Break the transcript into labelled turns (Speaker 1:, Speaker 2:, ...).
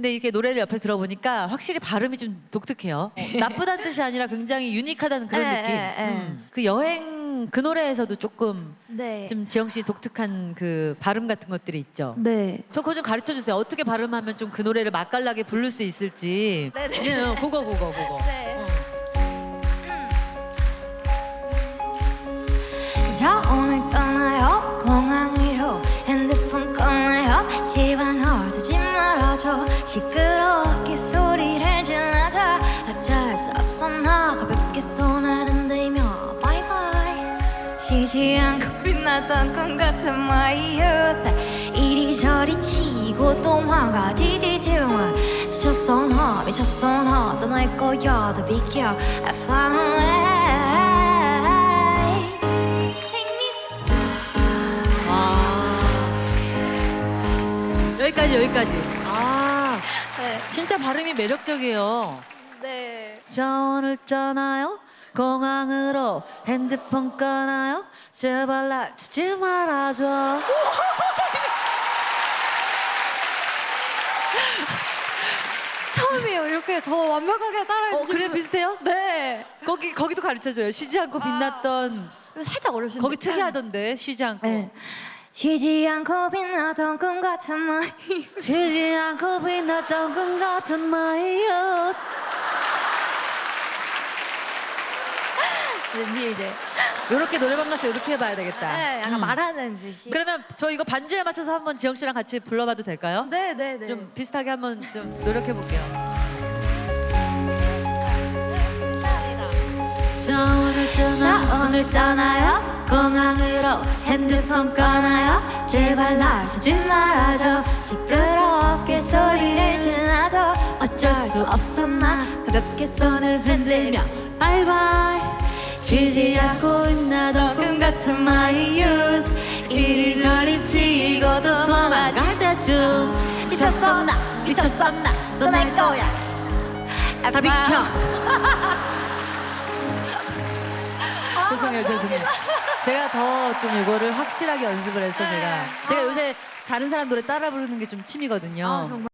Speaker 1: 근데 이렇게 노래를 옆에 들어보니까 확실히 발음이 좀 독특해요. 어, 나쁘다는 뜻이 아니라 굉장히 유니크하다는 그런
Speaker 2: 네,
Speaker 1: 느낌.
Speaker 2: 네, 네.
Speaker 1: 음. 그 여행 그 노래에서도 조금
Speaker 2: 네.
Speaker 1: 좀 지영 씨 독특한 그 발음 같은 것들이 있죠.
Speaker 2: 네.
Speaker 1: 저 그거 좀 가르쳐 주세요. 어떻게 발음하면 좀 그 노래를 맛깔나게 부를 수 있을지.
Speaker 2: 네, 네.
Speaker 1: 어, 그거 그거 그거.
Speaker 2: 네.
Speaker 3: 시끄럽게 소리를 질러줘. 어쩔 수 없어 나 가볍게 손을 흔들며. 바이바이 쉬지 않고 빛났던 꿈 같은 my youth. 이리저리 치고 도망가 디디지만 지쳤어 나 미쳤어 나 떠날 거야 더 비켜. I fly away.
Speaker 1: 여기까지 여기까지. 아
Speaker 2: 네.
Speaker 1: 진짜 발음이 매력적이에요.
Speaker 2: 네.
Speaker 1: 저 오늘 떠나요 공항으로 핸드폰 꺼나요 제발 낮추지 말아줘
Speaker 2: 처음이에요. 이렇게 저 완벽하게 따라해
Speaker 1: 어
Speaker 2: 주시고.
Speaker 1: 그래 비슷해요?
Speaker 2: 네.
Speaker 1: 거기 거기도 가르쳐줘요 쉬지 않고 빛났던
Speaker 2: 이거 살짝 어려우신데.
Speaker 1: 거기 특이하던데 쉬지 않고
Speaker 3: 네. 쉬지 않고 빛나던 꿈 같은 my
Speaker 1: 쉬지 않고 빛났던 꿈 같은 마이요
Speaker 2: 이제
Speaker 1: 이렇게 노래방 가서 이렇게 해봐야 되겠다
Speaker 2: 네, 약간
Speaker 1: 음.
Speaker 2: 말하는 듯이.
Speaker 1: 그러면 저 이거 반주에 맞춰서 한번 지영 씨랑 같이 불러봐도 될까요?
Speaker 2: 네, 네, 네.
Speaker 1: 좀 비슷하게 한번 좀 노력해 볼게요. 자 오늘 떠나
Speaker 3: 자 오늘 떠나요? 공항으로 핸드폰 꺼나요? 제발 놔주지 말아줘. 시끄럽게 소리를 질러줘. 어쩔 수 없어 나? 가볍게 손을 흔들며
Speaker 1: 바이바이 쉬지 않고 있나던 꿈 같은 my youth. 이리저리 치고도 도망갈 때쯤. 지쳤어 나? 미쳤어 나? 떠날 거야. 다 비켜 죄송해요 죄송해요. 제가 더 좀 이거를 확실하게 연습을 해서 제가 제가 요새 다른 사람 노래 따라 부르는 게 좀 취미거든요.
Speaker 2: 아, 정말.